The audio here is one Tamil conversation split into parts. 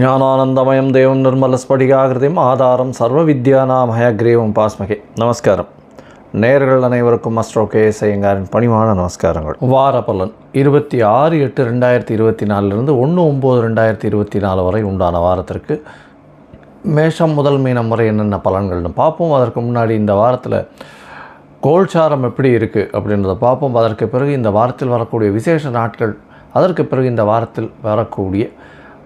ஞானானந்தமயம் தேவம் நிர்மலஸ்படிகாகிருதியும் ஆதாரம் சர்வ வித்யானாம் ஹயக்ரீவம் பாஸ்மகே. நமஸ்காரம். நேர்கள் அனைவருக்கும் அஸ்ட்ரோ கே ஐயங்காரின் பணிவான நமஸ்காரங்கள். வார பலன் இருபத்தி ஆறு எட்டு ரெண்டாயிரத்தி இருபத்தி நாலுலேருந்து ஒன்று ஒம்பது ரெண்டாயிரத்தி இருபத்தி நாலு வரை உண்டான வாரத்திற்கு மேஷம் முதல் மீனம் வரை என்னென்ன பலன்கள்னு பார்ப்போம். அதற்கு முன்னாடி இந்த வாரத்தில் கோல்சாரம் எப்படி இருக்குது அப்படின்றத பார்ப்போம். அதற்கு பிறகு இந்த வாரத்தில் வரக்கூடிய விசேஷ நாட்கள் அதற்கு பிறகு இந்த வாரத்தில் வரக்கூடிய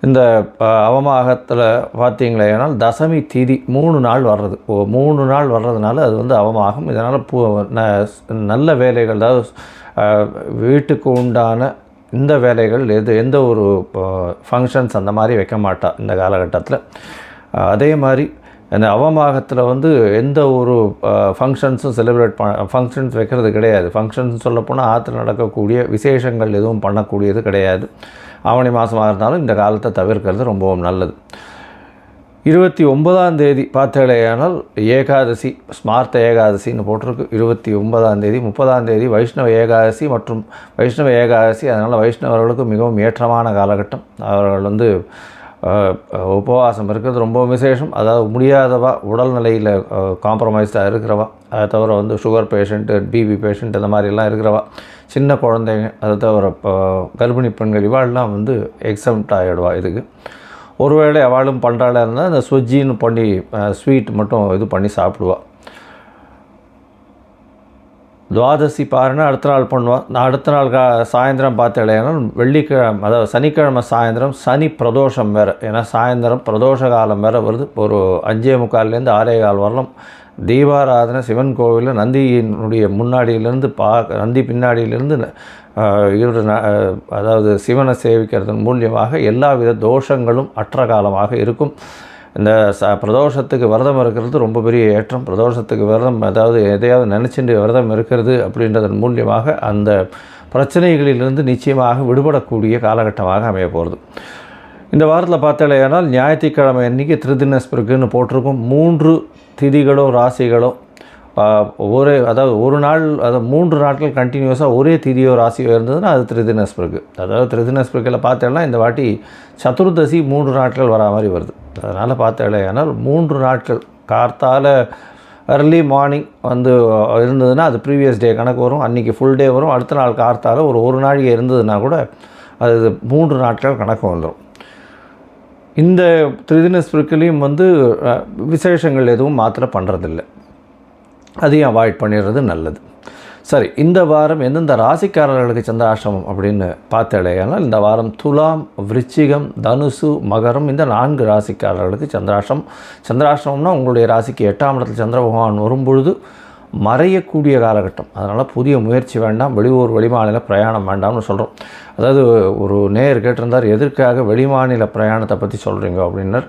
இந்த அவமாகத்தில் அவமாகத்தில் பார்த்தீங்களேனால் தசமி திதி மூணு நாள் வர்றது. ஓ மூணு நாள் வர்றதுனால அது வந்து அவமாகம். இதனால் பூ ந- நல்ல வேலைகள் அதாவது வீட்டுக்கு உண்டான இந்த வேலைகள் எது எந்த ஒரு ஃபங்க்ஷன்ஸ் அந்த மாதிரி வைக்க மாட்டா இந்த காலகட்டத்தில். அதே மாதிரி அந்த அவமாகத்தில் வந்து எந்த ஒரு ஃபங்க்ஷன்ஸும் செலிப்ரேட் பண்ண ஃபங்க்ஷன்ஸ் வைக்கிறது கிடையாது. ஃபங்க்ஷன்ஸ் சொல்லப்போனால் ஆற்றுல நடக்கக்கூடிய விசேஷங்கள் எதுவும் பண்ணக்கூடியது கிடையாது. ஆவணி மாதமாக இருந்தாலும் இந்த காலத்தை தவிர்க்கிறது ரொம்பவும் நல்லது. இருபத்தி ஒன்பதாம் தேதி பார்த்தாலேயானால் ஏகாதசி ஸ்மார்த்த ஏகாதசின்னு போட்டிருக்கு. இருபத்தி ஒன்பதாம் தேதி முப்பதாம் தேதி வைஷ்ணவ ஏகாதசி மற்றும் வைஷ்ணவ ஏகாதசி. அதனால் வைஷ்ணவர்களுக்கு மிகவும் ஏற்றமான காலகட்டம். அவர்கள் வந்து உபவாசம் இருக்கிறது ரொம்ப விசேஷம். அதாவது முடியாதவா உடல்நிலையில் காம்ப்ரமைஸ்டாக இருக்கிறவா அதை தவிர வந்து சுகர் பேஷண்ட்டு பிபி பேஷண்ட் இந்த மாதிரிலாம் இருக்கிறவா சின்ன குழந்தைங்க அதை தவிர இப்போ கர்ப்பிணி பெண்கள் இவாள்லாம் வந்து எக்ஸம்ட் ஆகிடுவா இதுக்கு. ஒருவேளை அவளும் பண்ணுறாளா இருந்தால் அந்த ஸ்வஜ்ஜின்னு பண்ணி ஸ்வீட் மட்டும் இது பண்ணி சாப்பிடுவா. துவாதசி பாருன்னா அடுத்த நாள் பண்ணுவோம். நான் அடுத்த நாள் கா சாயந்தரம் பார்த்தேன்னா வெள்ளிக்கிழமை அதாவது சனிக்கிழமை சாயந்தரம் சனி பிரதோஷம் வேறு. ஏன்னா சாயந்தரம் பிரதோஷ காலம் வேறு வருது. ஒரு அஞ்சே முக்கால்லேருந்து ஆறே கால் வரலாம். தீபாராதனை சிவன் கோவிலில் நந்தியினுடைய முன்னாடியிலேருந்து பா நந்தி பின்னாடியிலேருந்து இவர் அதாவது சிவனை சேவிக்கிறதன் மூலியமாக எல்லா வித தோஷங்களும் அற்ற காலமாக இருக்கும். இந்த ச பிரதோஷத்துக்கு விரதம் இருக்கிறது ரொம்ப பெரிய ஏற்றம். பிரதோஷத்துக்கு விரதம் அதாவது எதையாவது நினச்சிட்டு விரதம் இருக்கிறது அப்படின்றதன் மூலியமாக அந்த பிரச்சனைகளிலிருந்து நிச்சயமாக விடுபடக்கூடிய காலகட்டமாக அமைய போகிறது இந்த வாரத்தில் பார்த்தாலேயானால் ஞாயிற்றுக்கிழமை அன்றைக்கி திருதினஸ்பிருக்குன்னு போட்டிருக்கும். மூன்று திதிகளோ ராசிகளோ ஒரே அதாவது ஒரு நாள் அதாவது மூன்று நாட்கள் கண்டினியூஸாக ஒரே திதியோ ராசியோ இருந்ததுன்னா அது திருதினஸ்பிருக்கு அதாவது திருதினஸ்பிருக்கில் பார்த்தேன்னா இந்த வாட்டி சதுர்தசி மூன்று நாட்கள் வரா மாதிரி வருது. அதனால் பார்த்தாலேயானால் மூன்று நாட்கள். கார்த்தால் அர்லி மார்னிங் வந்து இருந்ததுன்னா அது ப்ரீவியஸ் டே கணக்கு வரும். அன்றைக்கி ஃபுல் டே வரும். அடுத்த நாள் கார்த்தால ஒரு ஒரு நாளைக்கு இருந்ததுன்னா கூட அது மூன்று நாட்கள் கணக்கு வந்துடும் இந்த திரிதின ஸ்பிரிக்கிலையும் வந்து விசேஷங்கள் எதுவும் மாத்திரை பண்ணுறதில்ல அதையும் அவாய்ட் பண்ணிடுறது நல்லது. சரி இந்த வாரம் எந்தெந்த ராசிக்காரர்களுக்கு சந்திராஷ்டமம் அப்படின்னு பார்த்தேனால் இந்த வாரம் துலாம் விருச்சிகம் தனுசு மகரம் இந்த நான்கு ராசிக்காரர்களுக்கு சந்திராஷ்டம் சந்திராஷ்டமம்னா உங்களுடைய ராசிக்கு எட்டாம் இடத்துல சந்திர பகவான் வரும்பொழுது மறையக்கூடிய காலகட்டம். அதனால் புதிய முயற்சி வேண்டாம் வெளியூர் வெளிமாநில பிரயாணம் வேண்டாம்னு சொல்கிறோம் அதாவது ஒரு நேயர் கேட்டிருந்தார் எதற்காக வெளிமாநில பிரயாணத்தை பற்றி சொல்கிறீங்க அப்படின்னர்.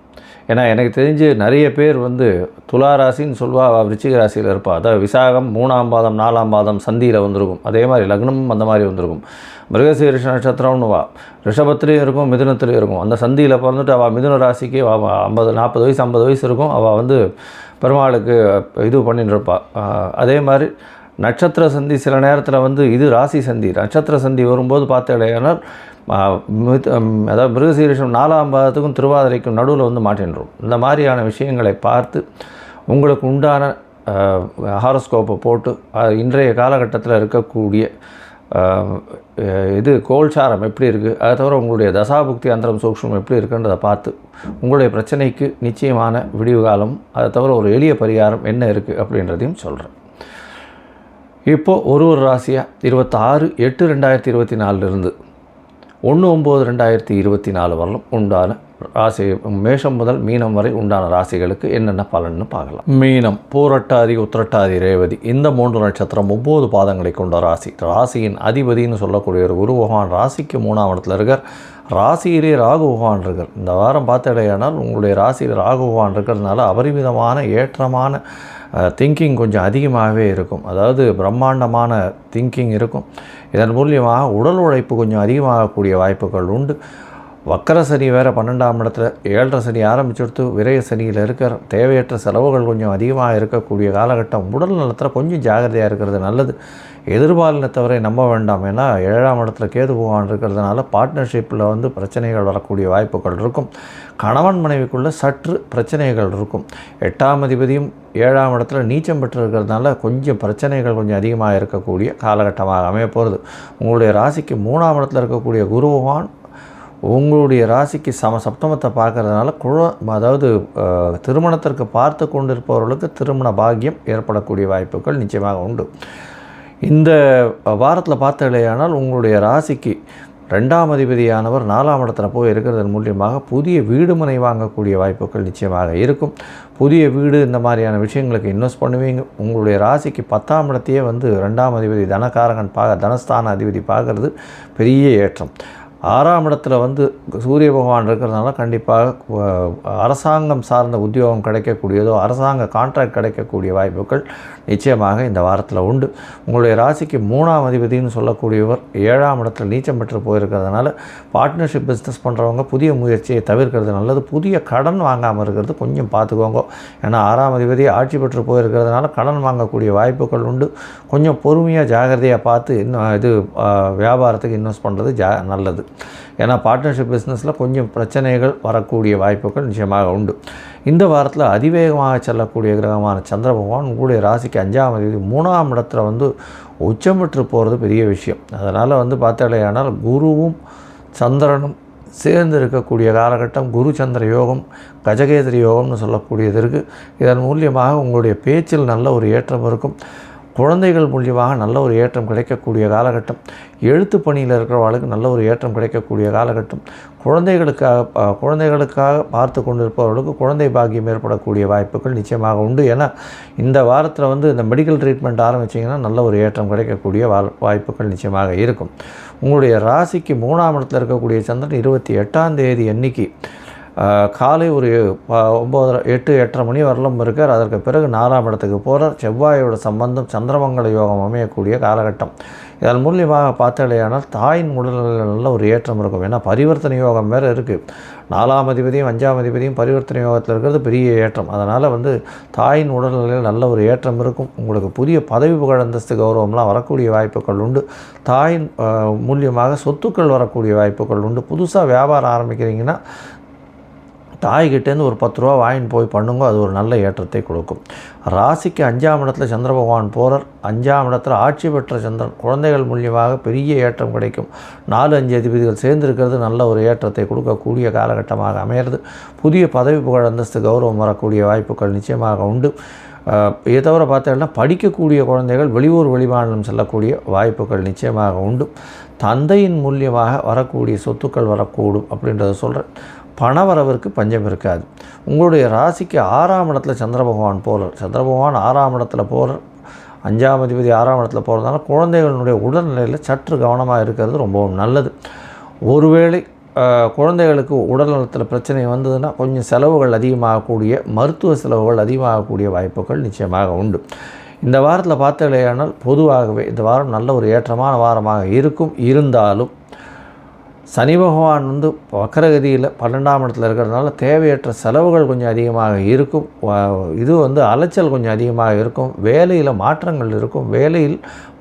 ஏன்னா எனக்கு தெரிஞ்சு நிறைய பேர் வந்து துலா ராசின்னு சொல்லுவா அவள் விருச்சிக ராசியில் இருப்பாள் அதாவது விசாகம் மூணாம் பாதம் நாலாம் பாதம் சந்தியில் வந்திருக்கும். அதே மாதிரி லக்னமும் அந்த மாதிரி வந்திருக்கும். மிருகசீரிஷ நட்சத்திரம்னு வா. ரிஷபத்துலேயும் இருக்கும் மிதுனத்துலேயும் இருக்கும். அந்த சந்தியில் பிறந்துட்டு அவள் மிதுன ராசிக்கு அவள் ஐம்பது நாற்பது வயசு ஐம்பது வயசு இருக்கும். அவள் வந்து பெருமாளுக்கு இது பண்ணிட்டு இருப்பாள் அதே மாதிரி நட்சத்திர சந்தி சில நேரத்தில் வந்து இது ராசி சந்தி. நட்சத்திர சந்தி வரும்போது பார்த்தேனால் அதாவது மிருகசீரிஷம் நாலாம் பாதத்துக்கும் திருவாதிரைக்கும் நடுவில் வந்து மாற்றின்றோம் இந்த மாதிரியான விஷயங்களை பார்த்து உங்களுக்கு உண்டான ஹாரோஸ்கோப்பை போட்டு இன்றைய காலகட்டத்தில் இருக்கக்கூடிய இது கோல்சாரம் எப்படி இருக்குது அதை தவிர உங்களுடைய தசாபுக்தி அந்தரம் சூக்ஷம் எப்படி இருக்குன்றதை பார்த்து உங்களுடைய பிரச்சனைக்கு நிச்சயமான விடிவு காலம் அதை தவிர ஒரு எளிய பரிகாரம் என்ன இருக்குது அப்படின்றதையும் சொல்கிறேன் இப்போது ஒரு ஒரு ராசியாக இருபத்தாறு எட்டு ரெண்டாயிரத்தி இருபத்தி நாலுலேருந்து ஒன்று ஒம்பது ரெண்டாயிரத்தி இருபத்தி நாலு வரலும் உண்டான ராசி மேஷம் முதல் மீனம் வரை உண்டான ராசிகளுக்கு என்னென்ன பலன்னு பார்க்கலாம். மீனம் பூரட்டாதி உத்திரட்டாதி ரேவதி இந்த மூன்று நட்சத்திரம் ஒம்பது பாதங்களை கொண்ட ராசி. ராசியின் அதிபதின்னு சொல்லக்கூடிய ஒரு குரு பகவான் ராசிக்கு மூணாம் இடத்துல இருக்கார். ராசியிலே ராகு பகவான் இருக்கார். இந்த வாரம் பார்த்தடையானால் உங்களுடைய ராசியில் ராகு பகவான் இருக்கிறதுனால அபரிமிதமான ஏற்றமான திங்கிங் கொஞ்சம் அதிகமாகவே இருக்கும். அதாவது பிரம்மாண்டமான திங்கிங் இருக்கும். இதன் மூலியமாக உடல் உழைப்பு கொஞ்சம் அதிகமாகக்கூடிய வாய்ப்புகள் உண்டு. வக்கர சனி வேறு பன்னெண்டாம் இடத்துல ஏழரை சனி ஆரம்பிச்சுடுத்து விரய சனியில் இருக்கிற தேவையற்ற செலவுகள் கொஞ்சம் அதிகமாக இருக்கக்கூடிய காலகட்டம். உடல் நலத்தில் கொஞ்சம் ஜாகிரதையாக இருக்கிறது நல்லது. எதிர்பாலினத்தவரை நம்ப வேண்டாம். ஏன்னா ஏழாம் இடத்துல கேது பகவான் இருக்கிறதுனால பார்ட்னர்ஷிப்பில் வந்து பிரச்சனைகள் வரக்கூடிய வாய்ப்புகள் இருக்கும். கணவன் மனைவிக்குள்ளே சற்று பிரச்சனைகள் இருக்கும். எட்டாம் அதிபதியும் ஏழாம் இடத்துல நீச்சம் பெற்று இருக்கிறதுனால கொஞ்சம் பிரச்சனைகள் கொஞ்சம் அதிகமாக இருக்கக்கூடிய காலகட்டமாக அமைய போகிறது உங்களுடைய ராசிக்கு மூணாம் இடத்துல இருக்கக்கூடிய குரு பகவான் உங்களுடைய ராசிக்கு சம சப்தமத்தை பார்க்கறதுனால குழ அதாவது திருமணத்திற்கு பார்த்து கொண்டிருப்பவர்களுக்கு திருமண பாக்கியம் ஏற்படக்கூடிய வாய்ப்புகள் நிச்சயமாக உண்டு. இந்த வாரத்தில் பார்த்தலையானால் உங்களுடைய ராசிக்கு ரெண்டாம் அதிபதியானவர் நாலாம் இடத்துல போய் இருக்கிறதன் மூலியமாக புதிய வீடு மனை வாங்கக்கூடிய வாய்ப்புகள் நிச்சயமாக இருக்கும். புதிய வீடு இந்த மாதிரியான விஷயங்களுக்கு இன்வெஸ்ட் பண்ணுவீங்க. உங்களுடைய ராசிக்கு பத்தாம் இடத்தையே வந்து ரெண்டாம் அதிபதி தனக்காரகன் பார்க்க தனஸ்தான அதிபதி பார்க்கறது பெரிய ஏற்றம். ஆறாம் இடத்துல வந்து சூரிய பகவான் இருக்கிறதுனால கண்டிப்பாக அரசாங்கம் சார்ந்த உத்தியோகம் கிடைக்கக்கூடியதோ அரசாங்க கான்ட்ராக்ட் கிடைக்கக்கூடிய வாய்ப்புகள் நிச்சயமாக இந்த வாரத்தில் உண்டு. உங்களுடைய ராசிக்கு மூணாம் அதிபதினு சொல்லக்கூடியவர் ஏழாம் இடத்துல நீச்சம் பெற்று போயிருக்கிறதுனால பார்ட்னர்ஷிப் பிஸ்னஸ் பண்ணுறவங்க புதிய முயற்சியை தவிர்க்கிறது நல்லது. புதிய கடன் வாங்காமல் இருக்கிறது கொஞ்சம் பார்த்துக்கோங்க ஏன்னா ஆறாம் அதிபதி ஆட்சி பெற்று போயிருக்கிறதுனால கடன் வாங்கக்கூடிய வாய்ப்புகள் உண்டு. கொஞ்சம் பொறுமையாக ஜாகிரதையாக பார்த்து இன்னும் இது வியாபாரத்துக்கு இன்வெஸ்ட் பண்ணுறது ஜா நல்லது. ஏன்னா பார்ட்னர்ஷிப் பிஸ்னஸில் கொஞ்சம் பிரச்சனைகள் வரக்கூடிய வாய்ப்புகள் நிச்சயமாக உண்டு. இந்த வாரத்தில் அதிவேகமாக செல்லக்கூடிய கிரகமான சந்திர பகவான் உங்களுடைய ராசிக்கு அஞ்சாம் தேதி மூணாம் இடத்துல வந்து உச்சம் பெற்று போகிறது பெரிய விஷயம். அதனால் வந்து பார்த்தாலேயானால் குருவும் சந்திரனும் சேர்ந்து இருக்கக்கூடிய காலகட்டம் குரு சந்திர யோகம் கஜகேதிரி யோகம்னு சொல்லக்கூடியது இருக்குது இதன் மூலியமாக உங்களுடைய பேச்சில் நல்ல ஒரு ஏற்றம் இருக்கும். குழந்தைகள் மூலியமாக நல்ல ஒரு ஏற்றம் கிடைக்கக்கூடிய காலகட்டம். எழுத்து பணியில் இருக்கிறவர்களுக்கு நல்ல ஒரு ஏற்றம் கிடைக்கக்கூடிய காலகட்டம். குழந்தைகளுக்காக குழந்தைகளுக்காக பார்த்து கொண்டிருப்பவர்களுக்கு குழந்தை பாக்கியம் ஏற்படக்கூடிய வாய்ப்புகள் நிச்சயமாக உண்டு. ஏன்னா இந்த வாரத்தில் வந்து இந்த மெடிக்கல் ட்ரீட்மெண்ட் ஆரம்பிச்சிங்கன்னா நல்ல ஒரு ஏற்றம் கிடைக்கக்கூடிய வா- வாய்ப்புகள் நிச்சயமாக இருக்கும். உங்களுடைய ராசிக்கு மூணாம் இடத்துல இருக்கக்கூடிய சந்திரன் இருபத்தி எட்டாம் தேதி அன்னைக்கு காலை ஒரு ப- ஒம்பது எட்டு எட்டரை மணி வரலும் இருக்கார். அதற்கு பிறகு நாலாம் இடத்துக்கு போகிறார் செவ்வாயோட சம்பந்தம் சந்திரமங்கல யோகம் அமையக்கூடிய காலகட்டம். இதன் மூலியமாக பார்த்தாலேயானால் தாயின் உடல்நிலையில் நல்ல ஒரு ஏற்றம் இருக்கும். ஏன்னா பரிவர்த்தனை யோகம் வேறு இருக்குது நாலாம் அதிபதியும் அஞ்சாம் அதிபதியும் பரிவர்த்தனை யோகத்தில் இருக்கிறது பெரிய ஏற்றம். அதனால் வந்து தாயின் உடல்நிலையில் நல்ல ஒரு ஏற்றம் இருக்கும். உங்களுக்கு புதிய பதவி புகழ் அந்தஸ்து கௌரவம்லாம் வரக்கூடிய வாய்ப்புகள் உண்டு. தாயின் மூலியமாக சொத்துக்கள் வரக்கூடிய வாய்ப்புகள் உண்டு. புதுசாக வியாபாரம் ஆரம்பிக்கிறீங்கன்னா தாய்கிட்டேருந்து ஒரு பத்து ரூபா வாங்கிட்டு போய் பண்ணுங்க அது ஒரு நல்ல ஏற்றத்தை கொடுக்கும். ராசிக்கு அஞ்சாம் இடத்துல சந்திர பகவான் போகிறார் அஞ்சாம் இடத்துல ஆட்சி பெற்ற சந்திரன். குழந்தைகள் மூலியமாக பெரிய ஏற்றம் கிடைக்கும். நாலு அஞ்சு அதிபதிகள் சேர்ந்திருக்கிறது நல்ல ஒரு ஏற்றத்தை கொடுக்கக்கூடிய காலகட்டமாக அமையிறது புதிய பதவி புகழ் அந்தஸ்து கௌரவம் வரக்கூடிய வாய்ப்புகள் நிச்சயமாக உண்டு. இதை தவிர பார்த்தீங்கன்னா படிக்கக்கூடிய குழந்தைகள் வெளியூர் வெளிமாநிலம் செல்லக்கூடிய வாய்ப்புகள் நிச்சயமாக உண்டு. தந்தையின் மூலியமாக வரக்கூடிய சொத்துக்கள் வரக்கூடும் அப்படின்றத சொல்கிறேன் பணவரவிற்கு பஞ்சம் இருக்காது. உங்களுடைய ராசிக்கு ஆறாம் இடத்துல சந்திர பகவான் போகிறார் சந்திர பகவான் ஆறாம் இடத்துல போகிறார் அஞ்சாம் அதிபதி ஆறாம் இடத்துல போகிறதுனால குழந்தைகளுடைய உடல்நிலையில் சற்று கவனமாக இருக்கிறது ரொம்பவும் நல்லது. ஒருவேளை குழந்தைகளுக்கு உடல்நலத்தில் பிரச்சனை வந்ததுன்னா கொஞ்சம் செலவுகள் அதிகமாகக்கூடிய மருத்துவ செலவுகள் அதிகமாகக்கூடிய வாய்ப்புகள் நிச்சயமாக உண்டு. இந்த வாரத்தில் பார்த்தீங்களேயானால் பொதுவாகவே இந்த வாரம் நல்ல ஒரு ஏற்றமான வாரமாக இருக்கும். இருந்தாலும் சனி பகவான் வந்து வக்கரகதியில் பன்னெண்டாம் இடத்துல இருக்கிறதுனால தேவையற்ற செலவுகள் கொஞ்சம் அதிகமாக இருக்கும். இது வந்து அலைச்சல் கொஞ்சம் அதிகமாக இருக்கும். வேலையில் மாற்றங்கள் இருக்கும். வேலையில்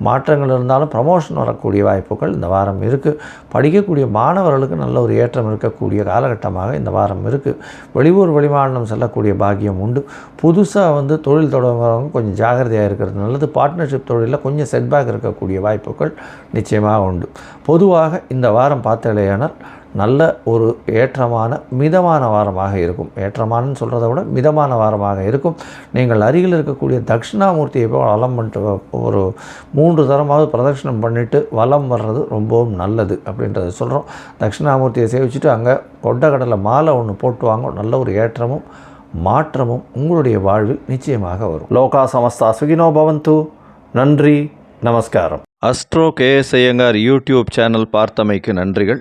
மாற்றங்கள் இருந்தாலும் ப்ரமோஷன் வரக்கூடிய வாய்ப்புகள் இந்த வாரம் இருக்குது படிக்கக்கூடிய மாணவர்களுக்கு நல்ல ஒரு ஏற்றம் இருக்கக்கூடிய காலகட்டமாக இந்த வாரம் இருக்குது வெளியூர் வெளிமாநிலம் செல்லக்கூடிய பாக்கியம் உண்டு. புதுசாக வந்து தொழில் தொடங்குறவங்க கொஞ்சம் ஜாகிரதையாக இருக்கிறது நல்லது. பார்ட்னர்ஷிப் தொழிலில் கொஞ்சம் செட்பேக் இருக்கக்கூடிய வாய்ப்புகள் நிச்சயமாக உண்டு. பொதுவாக இந்த வாரம் பார்த்தலையானால் நல்ல ஒரு ஏற்றமான மிதமான வாரமாக இருக்கும். ஏற்றமானன்னு சொல்கிறத விட மிதமான வாரமாக இருக்கும். நீங்கள் அருகில் இருக்கக்கூடிய தட்சிணாமூர்த்தியை போய் வலம் பண்ணிட்டு ஒரு மூன்று தரமாவது பிரதட்சணம் பண்ணிவிட்டு வலம் வர்றது ரொம்பவும் நல்லது அப்படின்றத சொல்கிறோம் தட்சிணாமூர்த்தியை சேவிச்சுட்டு அங்கே கொண்டக்கடலை மாலை ஒன்று போட்டு வாங்க. நல்ல ஒரு ஏற்றமும் மாற்றமும் உங்களுடைய வாழ்வில் நிச்சயமாக வரும். லோகா சமஸ்தா சுகினோ பவந்து. நன்றி நமஸ்காரம். Astro KS Iyengar YouTube channel பார்த்தமைக்கு நன்றிகள்.